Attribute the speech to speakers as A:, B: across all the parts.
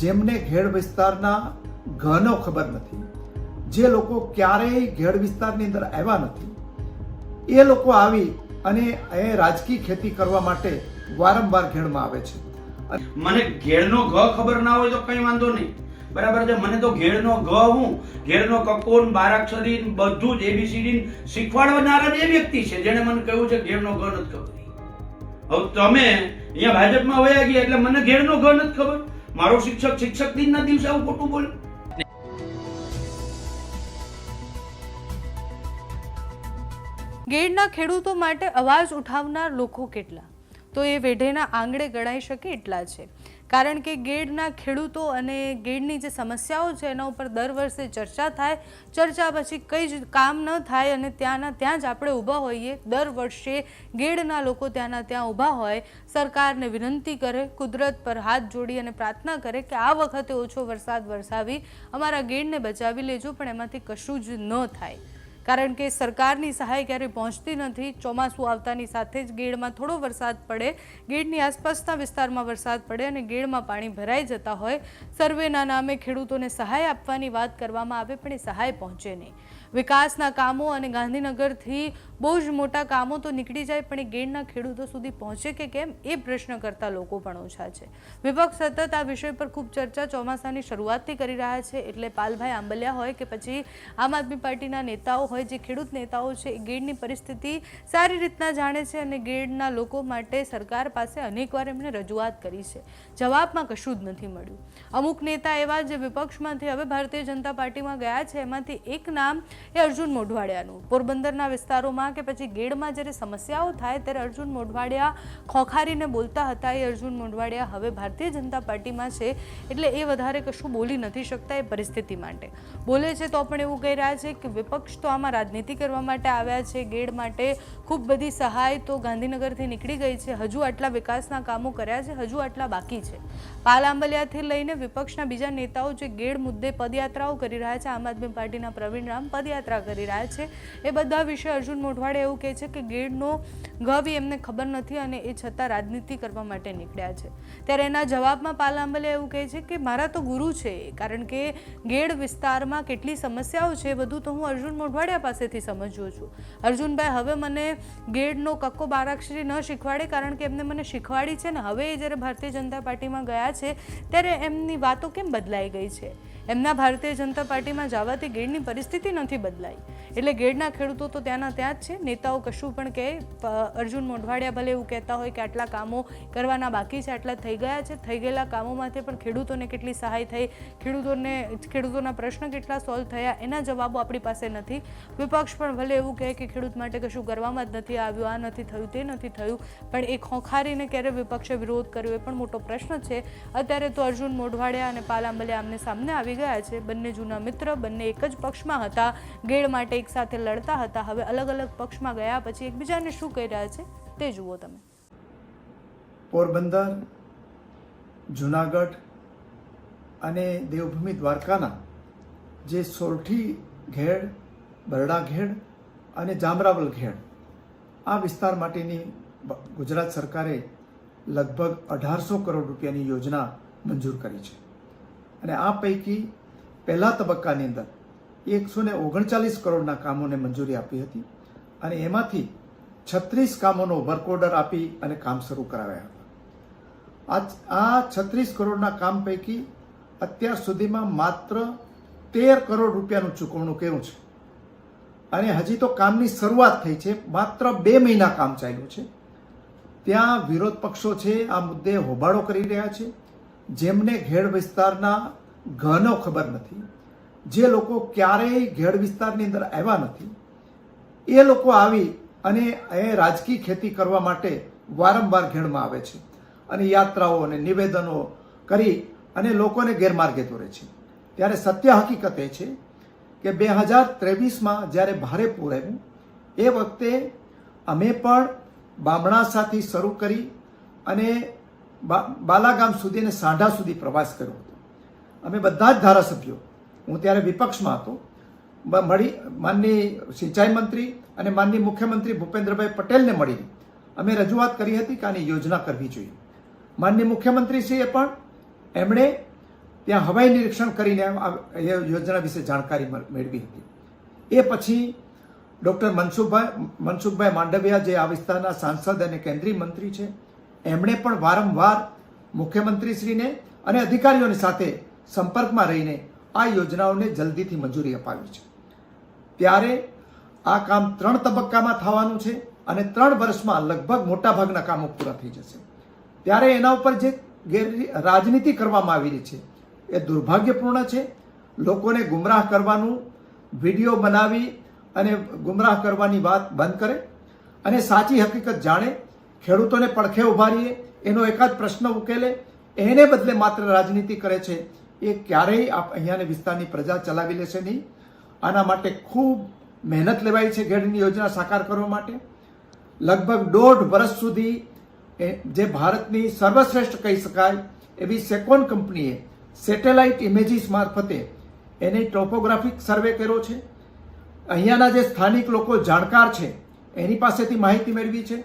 A: જેમને ઘેડ વિસ્તારના ઘનો ખબર નથી, જે લોકો ક્યારેય ઘેડ વિસ્તારની અંદર આવ્યા નથી. એ લોકો આવી અને એ રાજકીય ખેતી કરવા માટે વારંવાર ઘેડમાં આવે છે.
B: મને ઘેડનો ઘ ખબર ના હોય તો કઈ વાંધો નહીં. બરાબર છે? મને તો ઘેડનો ઘ હું, ઘેડનો કકોન, બારાક્ષરી બધું જ એબીસીડી શીખવાડનારા જ એ વ્યક્તિ છે, જેણે મને કહ્યું છે ઘેડનો ઘ નથી ખબર. હવે તમે અહીંયા ભાજપમાં વયા ગયા એટલે મને ઘેડનો ઘ નથી ખબર? મારો શિક્ષક શિક્ષક દિનના દિવસે આવું ખોટું બોલે.
C: ગેડના ખેડૂતો માટે અવાજ ઉઠાવનાર લોકો કેટલા? તો એ વેઢેના આંગણે ગણાઈ શકે એટલા છે. કારણ કે ગેડના ખેડૂતો અને ગેડની જે સમસ્યાઓ છે, એના ઉપર દર વર્ષે ચર્ચા થાય. ચર્ચા પછી કંઈ જ કામ ન થાય અને ત્યાંના ત્યાં જ આપણે ઊભા હોઈએ. દર વર્ષે ગેડના લોકો ત્યાંના ત્યાં ઊભા હોય. સરકારને વિનંતી કરે, કુદરત પર હાથ જોડી અને પ્રાર્થના કરે કે આ વખતે ઓછો વરસાદ વરસાવી. અમારા ગેડને બચાવી લેજો, પણ એમાંથી કશું જ ન થાય. કારણ કે સરકારની સહાય ક્યારેય પહોંચતી નથી. ચોમાસું આવતાની સાથે જ ગેડમાં થોડો વરસાદ પડે. ગેડની આસપાસના વિસ્તારમાં વરસાદ પડે અને ગેડમાં પાણી ભરાઈ જતા હોય. સર્વેના નામે ખેડૂતોને સહાય આપવાની વાત કરવામાં આવે, પણ એ સહાય પહોંચે નહીં. વિકાસના કામો અને ગાંધીનગરથી બહુ જ મોટા કામો તો નીકળી જાય, પણ એ ગેડના ખેડૂતો સુધી પહોંચે કે કેમ? એ પ્રશ્ન કરતા લોકો પણ ઓછા છે. વિપક્ષ સતત આ વિષય પર ખૂબ ચર્ચા ચોમાસાની શરૂઆતથી કરી રહ્યા છે, એટલે પાલભાઈ આંબલિયા હોય કે પછી આમ આદમી પાર્ટીના નેતાઓ હોય, જે ખેડૂત નેતાઓ છે, એ ગેડની પરિસ્થિતિ સારી રીતના જાણે છે અને ગેડના લોકો માટે સરકાર પાસે અનેકવાર એમણે રજૂઆત કરી છે. જવાબમાં કશું જ નથી મળ્યું. અમુક નેતા એવા જે વિપક્ષમાંથી હવે ભારતીય જનતા પાર્ટીમાં ગયા છે, એમાંથી એક નામ એ અર્જુન મોઢવાડિયાનું. પોરબંદરના વિસ્તારોમાં કે પછી ગેડમાં જ્યારે સમસ્યાઓ થાય ત્યારે અર્જુન મોઢવાડિયા ખોખારીને બોલતા હતા. એ અર્જુન મોઢવાડિયા હવે ભારતીય જનતા પાર્ટીમાં છે એટલે એ વધારે કશું બોલી નથી શકતા એ પરિસ્થિતિ માટે. બોલે છે તો પણ એવું કહી રહ્યા છે કે વિપક્ષ તો આમાં રાજનીતિ કરવા માટે આવ્યા છે. ગેડ માટે ખૂબ બધી સહાય તો ગાંધીનગરથી નીકળી ગઈ છે. હજુ આટલા વિકાસના કામો કર્યા છે, હજુ આટલા બાકી છે. પાલ આંબલિયાથી લઈને વિપક્ષના બીજા નેતાઓ જે ગેડ મુદ્દે પદયાત્રાઓ કરી રહ્યા છે, આમ આદમી પાર્ટીના પ્રવીણ રામ પદયાત્રા કરી રહ્યા છે. એ બધા વિશે અર્જુન મોઢવાડે એવું કહે છે કે ગેડનો ગવી એમને ખબર નથી અને એ છતાં રાજનીતિ કરવા માટે નીકળ્યા છે ત્યારે એના જવાબમાં પાલ આંબલિયા એવું કહે છે કે મારા તો ગુરુ છે. કારણ કે ગેડ વિસ્તારમાં કેટલી સમસ્યાઓ છે બધું તો હું અર્જુન મોઢવાડિયા પાસેથી સમજ્યો છું અર્જુનભાઈ, હવે મને ગેડનો કક્કો બારાક્ષરી ન શીખવાડે કારણ કે એમને મને શીખવાડી છે ને હવે એ જ્યારે ભારતીય જનતા પાર્ટીમાં ગયા છે, ત્યારે એમની વાતો કેમ બદલાઈ ગઈ છે એમના ભારતીય જનતા પાર્ટીમાં જવાથી ગેડની પરિસ્થિતિ નથી બદલાઈ. એટલે ગેડના ખેડૂતો તો ત્યાંના ત્યાં જ છે. નેતાઓ કશું પણ કહે. અર્જુન મોઢવાડિયા ભલે એવું કહેતા હોય કે આટલા કામો કરવાના બાકી છે, આટલા થઈ ગયા છે. થઈ ગયેલા કામોમાંથી પણ ખેડૂતોને કેટલી સહાય થઈ, ખેડૂતોને, ખેડૂતોના પ્રશ્ન કેટલા સોલ્વ થયા એના જવાબો આપણી પાસે નથી. વિપક્ષ પણ ભલે એવું કહે કે ખેડૂત માટે કશું કરવામાં જ નથી આવ્યું, આ નથી થયું, તે નથી થયું, પણ એ ખોખારીને ક્યારે વિપક્ષે વિરોધ કર્યો એ પણ મોટો પ્રશ્ન છે. અત્યારે તો અર્જુન મોઢવાડિયા અને પાલ આંબલિયા આમને સામને આવી ગયા છે. બંને જૂના મિત્ર, બંને એક જ પક્ષમાં હતા. ગેડ માટે એકસાથે લડતા હતા. હવે અલગ અલગ પક્ષમાં ગયા પછી એકબીજાને શું કહી રહ્યા છે તે જુઓ તમે.
A: પોરબંદર, જુનાગઢ અને દેવભૂમિ દ્વારકાના જે સોરઠી ઘેડ, બરડા ઘેડ અને જામરાવલ ઘેડ, આ વિસ્તાર માટેની ગુજરાત સરકારે લગભગ અઢારસો કરોડ રૂપિયાની યોજના મંજૂર કરી છે. અને આ પૈકી પહેલા તબક્કાની અંદર એકસો ને ઓગણચાલીસ કરોડના કામોને મંજૂરી આપી હતી અને એમાંથી છત્રીસ કામોનો વર્ક ઓર્ડર આપી અને કામ શરૂ કરાવ્યા હતા. આ છત્રીસ કરોડના કામ પૈકી અત્યાર સુધીમાં માત્ર તેર કરોડ રૂપિયાનું ચૂકવણું કર્યું છે. અને હજી તો કામની શરૂઆત થઈ છે. માત્ર બે મહિના કામ ચાલ્યું છે. ત્યાં વિરોધ પક્ષો છે, આ મુદ્દે હોબાળો કરી રહ્યા છે. જેમને ઘેડ વિસ્તારના ઘનો ખબર નથી, જે લોકો ક્યારેય ઘેડ વિસ્તારની અંદર આવ્યા નથી, એ લોકો આવી અને એ રાજકીય ખેતી કરવા માટે વારંવાર ઘેડમાં આવે છે અને યાત્રાઓ અને નિવેદનો કરી અને લોકોને ગેરમાર્ગે દોરે છે. ત્યારે સત્ય હકીકત એ છે કે બે હજાર ત્રેવીસમાં જ્યારે ભારે પૂર આવ્યું, એ વખતે અમે પણ બામણાસાથી શરૂ કરી અને બાલાગામ સુધી અને સાંઢા સુધી પ્રવાસ કર્યો હતો. અમે બધા જ ધારાસભ્યો, હું ત્યારે વિપક્ષમાં હતો મળી, માનની સિંચાઈ મંત્રી અને માનની મુખ્યમંત્રી ભૂપેન્દ્રભાઈ પટેલને મળી અમે રજૂઆત કરી હતી કે આની યોજના કરવી જોઈએ. માનની મુખ્યમંત્રીશ્રીએ પણ, એમણે ત્યાં હવાઈ નિરીક્ષણ કરીને આ યોજના વિશે જાણકારી મેળવી હતી. એ પછી ડૉક્ટર મનસુખભાઈ મનસુખભાઈ માંડવિયા જે આ વિસ્તારના સાંસદ અને કેન્દ્રીય મંત્રી છે એમણે પણ વારંવાર મુખ્યમંત્રીશ્રીને અને અધિકારીઓની સાથે સંપર્કમાં રહીને આ યોજનાઓને જલ્દીથી મંજૂરી અપાવી છે. ત્યારે આ કામ ત્રણ તબક્કામાં થવાનું છે અને ત્રણ વર્ષમાં લગભગ મોટાભાગના કામો પૂરા થઈ જશે. ત્યારે એના ઉપર જે ગેર રાજનીતિ કરવામાં આવેલી છે, એ દુર્ભાગ્યપૂર્ણ છે. લોકોને ગુમરાહ કરવાનું, વીડિયો બનાવી અને ગુમરાહ કરવાની વાત બંધ કરે અને સાચી હકીકત જાણે ખેડૂતોને પડખે ઉભારીએ, એનો એકાદ પ્રશ્ન ઉકેલે, એને બદલે માત્ર રાજનીતિ કરે છે, એ ક્યારેય આપ અહીંયાની વિસ્તારની પ્રજા ચલાવી લેશે નહીં. આના માટે ખૂબ મહેનત લેવાઈ છે ઘેડની યોજના સાકાર કરવા માટે. લગભગ દોઢ વર્ષ સુધી જે ભારતની સર્વશ્રેષ્ઠ કહી શકાય એવી સેકોન કંપનીએ સેટેલાઇટ ઇમેજીસ મારફતે એને ટોપોગ્રાફિક સર્વે કર્યો છે. અહીંયાના જે સ્થાનિક લોકો જાણકાર છે, એની પાસેથી માહિતી મેળવી છે.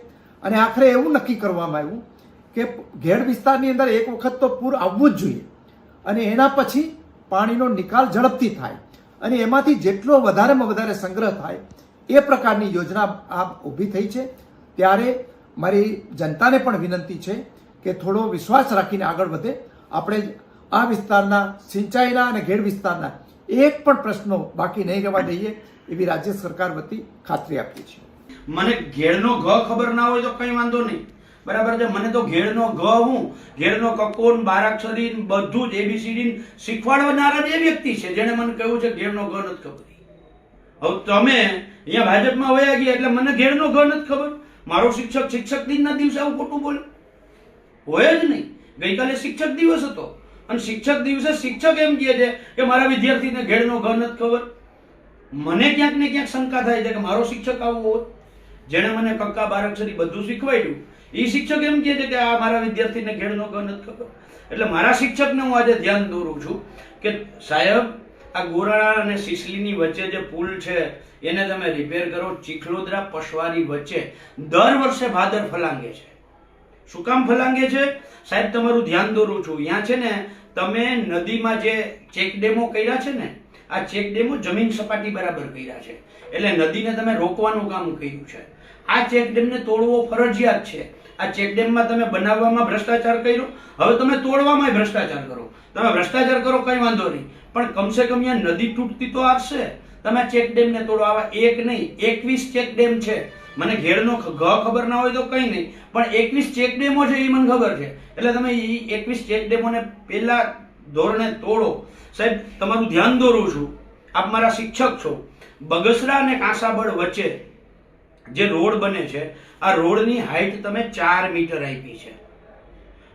A: અને આખરે એવું નક્કી કરવામાં આવ્યું કે ઘેડ વિસ્તારની અંદર એક વખત તો પૂર આવવું જ જોઈએ. અને એના પછી પાણીનો નિકાલ ઝડપથી થાય. અને એમાંથી જેટલો વધારેમાં વધારે સંગ્રહ થાય, એ પ્રકારની યોજના આ ઊભી થઈ છે. ત્યારે મારી જનતાને પણ વિનંતી છે કે થોડો વિશ્વાસ રાખીને આગળ વધે. આપણે આ વિસ્તારના સિંચાઈના અને ઘેડ વિસ્તારના એક પણ પ્રશ્નો બાકી નહીં રહેવા દઈએ એવી રાજ્ય સરકાર વતી ખાતરી આપીએ છીએ.
B: મને ઘેડનો ઘ ખબર ના હોય તો કઈ વાંધો નહીં. બરાબર છે? મને તો ઘેડનો ઘ હું ઘેડનો કકોન બારાક્ષરી બધું જ એબીસીડી શીખવાડનારા જ એ વ્યક્તિ છે જેણે મને કહ્યું છે ઘેડનો ઘ નથી ખબર. હવે તમે અહીંયા ભાજપમાં વયા ગયા એટલે મને ઘેડનો ઘ નથી ખબર. મારો શિક્ષક શિક્ષક દિનના દિવસે આવું ખોટું બોલે. હોય જ નહીં. ગઈકાલે શિક્ષક દિવસ હતો. અને શિક્ષક દિવસે શિક્ષક એમ કહે છે કે મારા વિદ્યાર્થીને ઘેડનો ઘ નથી ખબર. મને ક્યાંક ને ક્યાંક શંકા થાય છે કે મારો શિક્ષક આવો હોત જેણે મને કક્કા બારાક્ષરી બધું શીખવાડ્યું એ શિક્ષક એમ કહે છે કે આ મારા વિદ્યાર્થીને ઘેડનો નો નથી ખબર. એટલે મારા શિક્ષકને હું આજે ધ્યાન દોરું છું કે સાહેબ, આ ગોરાણા અને સિસલીની વચ્ચે જે પુલ છે, એને તમે રિપેર કરો, ચીખલોદરા પશવારી વચ્ચે દર વર્ષે ભાદર ફલાંગે છે. શું કામ ફલાંગે છે? સાહેબ, તમારું ધ્યાન દોરું છું. ત્યાં છે ને, તમે નદીમાં જે ચેક ડેમો કર્યા છે ને, આ ચેક ડેમો જમીન સપાટી બરાબર કર્યા છે. એટલે નદીને તમે રોકવાનું કામ કર્યું છે. આ ચેક ડેમને તોડવો ફરજિયાત છે. આ ચેક ડેમમાં તમે બનાવવામાં ભ્રષ્ટાચાર કર્યો. હવે તમે તોડવામાં ભ્રષ્ટાચાર કરો. તમે ભ્રષ્ટાચાર કરો કઈ વાંધો નહીં. પણ કમસે કમ અહીંયા નદી તૂટતી તો આવશે. તમે ચેક ડેમને તોડો. આવા એક નહીં, એકવીસ ચેક ડેમ છે. મને ઘેરનો ઘ ખબર ના હોય તો કઈ નહીં. પણ એકવીસ ચેક ડેમો છે એ મને ખબર છે. એટલે તમે એ એકવીસ ચેક ડેમોને પહેલા ધોરણે તોડો. સાહેબ, તમારું ધ્યાન દોરું છું. આપ મારા શિક્ષક છો. બગસરા અને કાંસાબળ વચ્ચે જે રોડ બને છે, આ રોડની હાઈટ તમે ચાર મીટર આપી છે.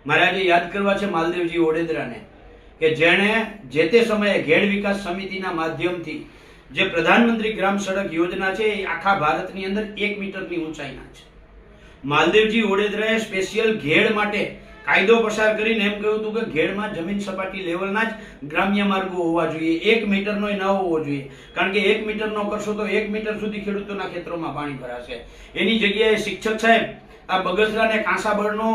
B: મારે આજે યાદ કરવા છે માલદેવજી ઓડેદરાને કે જેણે જે તે સમયે ઘેડ વિકાસ સમિતિના માધ્યમથી જે પ્રધાનમંત્રી ગ્રામ સડક યોજના છે, એ આખા ભારતની અંદર એક મીટરની ઊંચાઈના છે. માલદેવજી ઓડેદરાએ સ્પેશિયલ ઘેડ માટે કાયદો પસાર કરીને એમ કહ્યું હતું કે ઘેડમાં જમીન સપાટી લેવલના જ ગ્રામ્ય માર્ગો હોવા જોઈએ. એક મીટરનો ન હોવો જોઈએ. કારણ કે એક મીટરનો કરશો તો એક મીટર સુધી ખેડૂતોના ખેતરોમાં પાણી ભરાશે. એની જગ્યાએ શિક્ષક સાહેબ, આ બગસરા ને કાંસાબળનો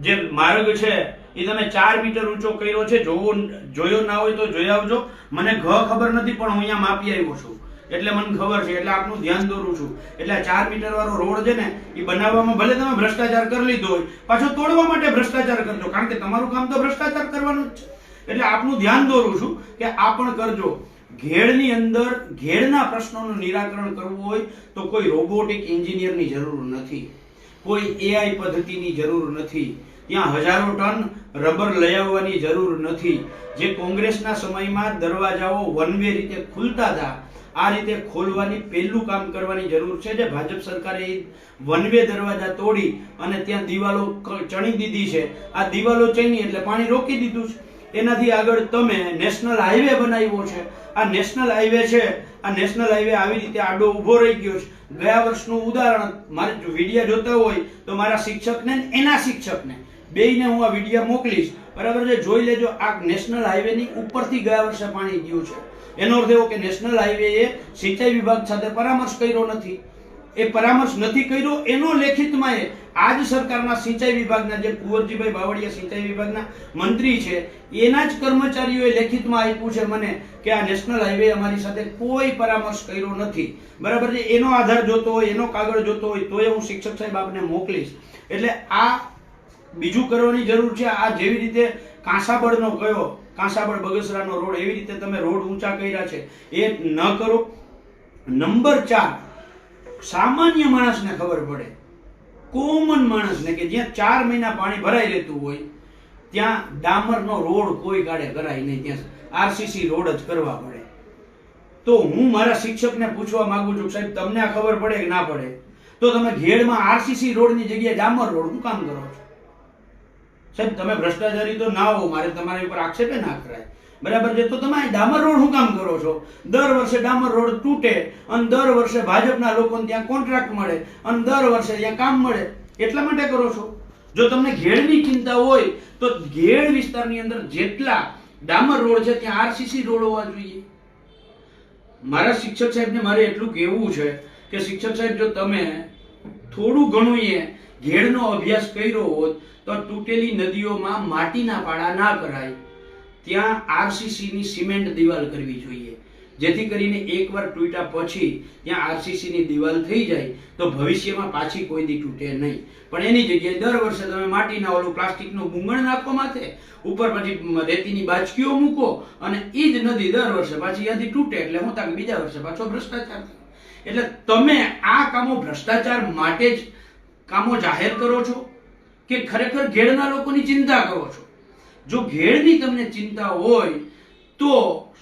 B: જે માર્ગ છે, એ તમે ચાર મીટર ઊંચો કર્યો છે. જોવો, જોયો ના હોય તો જોઈ આવજો. મને ઘ ખબર નથી, પણ હું અહીંયા માપી આવ્યો છું. એટલે મને ખબર છે, એટલે આપનું ધ્યાન દોરું છું. એટલે ચાર મીટર વાળો રોડ છે ને એ બનાવવામાં ભલે તમે ભ્રષ્ટાચાર કરી લીધો હોય, પાછો તોડવા માટે ભ્રષ્ટાચાર કરજો કારણ કે તમારું કામ તો ભ્રષ્ટાચાર કરવાનું જ છે. એટલે આપનું ધ્યાન દોરું છું કે આ પણ કરજો. ઘેડની અંદર, ઘેડના પ્રશ્નોનું નિરાકરણ કરવું હોય તો કોઈ રોબોટિક એન્જિનિયરની જરૂર નથી. કોઈ એઆઈ પદ્ધતિની જરૂર નથી. ત્યાં હજારો ટન રબર લઈ આવવાની જરૂર નથી. જે કોંગ્રેસના સમયમાં દરવાજાઓ વન વે રીતે ખુલતા હતા આ રીતે ખોલવાની પહેલું કામ કરવાની જરૂર છે જે ભાજપ સરકારે વન વે દરવાજા તોડી અને ત્યાં દિવાલો ચણી દીધી છે. આ દિવાલો ચણી એટલે પાણી રોકી દીધું છે. એનાથી આગળ તમે નેશનલ હાઈવે બનાવ્યો છે. આ નેશનલ હાઈવે છે. આ નેશનલ હાઈવે આવી રીતે આડો ઊભો રહી ગયો છે. ગયા વર્ષનું ઉદાહરણ મારે જો વિડીયા જોતા હોય તો મારા શિક્ષકને એના શિક્ષકને. બેયને હું આ વિડીયા મોકલીશ. બરાબર છે? જોઈ લેજો, આ નેશનલ હાઈવેની ઉપરથી ગયા વર્ષે પાણી ગયું છે. એનો અર્થ એવો કે નેશનલ હાઈવે એ સિંચાઈ વિભાગ સાથે પરામર્શ કર્યો નથી. એ પરામર્શ નથી કર્યો, એનો લેખિતમાં એ આજ સરકારના સિંચાઈ વિભાગના જે કુંવરજીભાઈ બાવળિયા સિંચાઈ વિભાગના મંત્રી છે, એના જ કર્મચારીઓએ લેખિતમાં આપ્યું છે મને કે આ નેશનલ હાઈવે અમારી સાથે કોઈ પરામર્શ કર્યો નથી. બરાબર છે? એનો આધાર જોતો હોય, એનો કાગળ જોતો હોય, તોય હું શિક્ષક સાહેબ આપને મોકલીશ. એટલે આ બીજું કરવાની જરૂર છે, આ જેવી રીતે કાંસાબળનો કયો, કાંસાબળ બગસરાનો રોડ, એવી રીતે તમે રોડ ઊંચા કર્યા છે, એ ન કરો. નંબર ચાર, સામાન્ય માણસને ખબર પડે. કોમન માણસને કે જ્યાં ચાર મહિના પાણી ભરાઈ રહેતું હોય, ત્યાં ડામરનો રોડ કોઈ ગાડે કરાય નહીં, ત્યાં આરસીસી રોડ જ કરવા પડે. તો હું મારા શિક્ષકને પૂછવા માંગુ છું, સાહેબ, તમને આ ખબર પડે કે ના પડે? તો તમે ઘેડમાં આરસીસી રોડની જગ્યાએ ડામર રોડ, હું કામ કરો છો? સાહેબ, તમે ભ્રષ્ટાચારી તો ના હો, મારે તમારી ઉપર આક્ષેપે ના કરાય. બરાબર છે? તો તમે ડામર રોડ શું કામ કરો છો? દર વર્ષે ડામર રોડ તૂટે અને દર વર્ષે ભાજપના લોકોને ત્યાં કોન્ટ્રાક્ટ મળે અને દર વર્ષે ત્યાં કામ મળે. એટલા માટે કરો છો? જો તમને ઘેડની ચિંતા હોય, તો ઘેડ વિસ્તારની અંદર જેટલા ડામર રોડ છે, ત્યાં આરસીસી રોડ હોવા જોઈએ. મારા શિક્ષક સાહેબને મારે એટલું કહેવું છે કે શિક્ષક સાહેબ, જો તમે થોડું ઘણું ઘેડનો અભ્યાસ કર્યો હોત તો તૂટેલી નદીઓમાં માટીના પાડા ના કરાય. ત્યાં આરસીસી ની સિમેન્ટ દિવાલ કરવી જોઈએ. જેથી કરીને એકવાર તૂટ્યા પછી ત્યાં આરસીસી ની દિવાલ થઈ જાય તો ભવિષ્યમાં પાછી કોઈ દી તૂટે નહીં. પણ એની જગ્યાએ દર વર્ષે તમે માટીના ઓલું પ્લાસ્ટિકનું ગુંગણ નાખો માથે, ઉપર પછી રેતીની બાચકીઓ મૂકો અને એ જ નદી દર વર્ષે પાછી ત્યાંથી તૂટે એટલે હું તાકે બીજા વર્ષે પાછો ભ્રષ્ટાચાર એટલે તમે આ કામો ભ્રષ્ટાચાર માટે જ કામો જાહેર કરો છો કે ખરેખર ઘેડના લોકોની ચિંતા કરો છો? જો ઘેડની તમને ચિંતા હોય, તો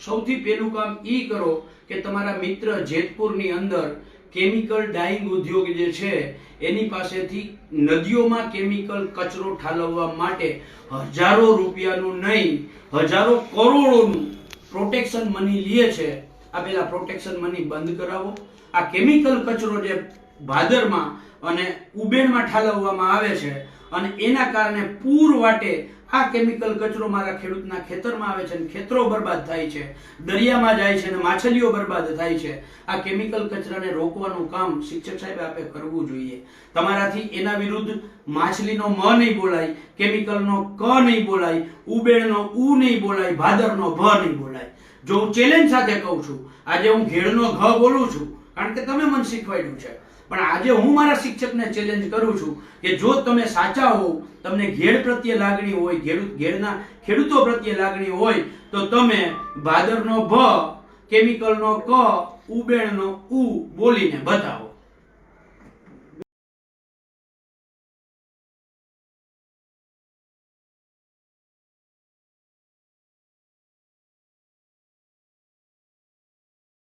B: સૌથી પહેલું કામ એ કરો કે તમારા મિત્ર જેતપુરની અંદર કેમિકલ ડાઈંગ ઉદ્યોગ જે છે, એની પાસેથી નદીઓમાં કેમિકલ કચરો ઠાલવવા માટે હજારો રૂપિયાનું નહીં, હજારો કરોડોનું પ્રોટેક્શન મની લે છે. આ પેલા પ્રોટેક્શન મની બંધ કરાવો. આ કેમિકલ કચરો જે ભાદરમાં અને ઉબેણમાં ઠાલવવામાં આવે છે અને એના કારણે પૂર વાટે. આ કેમિકલ કચરો મારા ખેડૂતના ખેતરમાં આવે છે અને ખેતરો બરબાદ થાય છે. દરિયામાં જાય છે અને માછલીઓ બરબાદ થાય છે. આ કેમિકલ કચરાને રોકવાનું કામ શિક્ષક સાહેબ આપે કરવું જોઈએ. તમારાથી એના વિરુદ્ધ માછલીનો મ નહીં બોલાય, કેમિકલનો ક નહીં બોલાય ઉબેણનો ઉ નહીં બોલાય, ભાદરનો ભ નહીં બોલાય. જો હું ચેલેન્જ સાથે કહું છું, આજે હું ઘેડનો ઘ બોલું છું, કારણ કે તમે મને શીખવાડ્યું છે. પણ આજે હું મારા શિક્ષકને ચેલેન્જ કરું છું કે જો તમે સાચા હો, તમને ઘેડ પ્રત્યે લાગણી હોય ખેડૂત ઘેડના ખેડૂતો પ્રત્યે લાગણી હોય, તો તમે ભાદરનો ભ, કેમિકલનો ક ઉબેણનો ઉ બોલીને બતાવો.